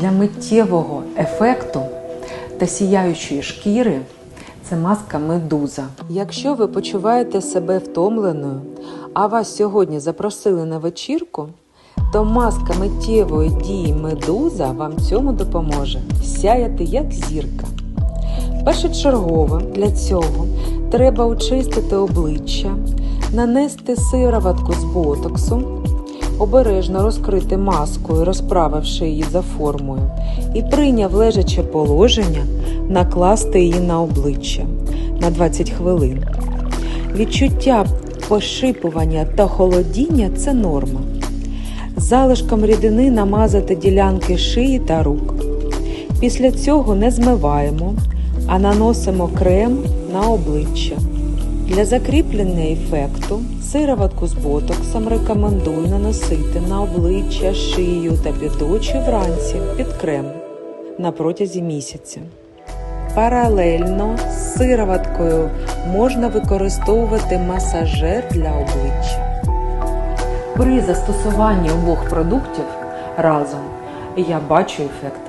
Для миттєвого ефекту та сіяючої шкіри це маска медуза. Якщо ви почуваєте себе втомленою, а вас сьогодні запросили на вечірку, то маска миттєвої дії медуза вам цьому допоможе сяяти як зірка. Першочергово для цього треба очистити обличчя, нанести сироватку з ботоксу, обережно розкрити маску, розправивши її за формою, і прийняв лежаче положення, накласти її на обличчя на 20 хвилин. Відчуття пошипування та холодіння це норма. Залишком рідини намазати ділянки шиї та рук. Після цього не змиваємо, а наносимо крем на обличчя. Для закріплення ефекту сироватку з ботоксом рекомендую наносити на обличчя, шию та під очі вранці під крем на протязі місяця. Паралельно з сироваткою можна використовувати масажер для обличчя. При застосуванні обох продуктів разом я бачу ефект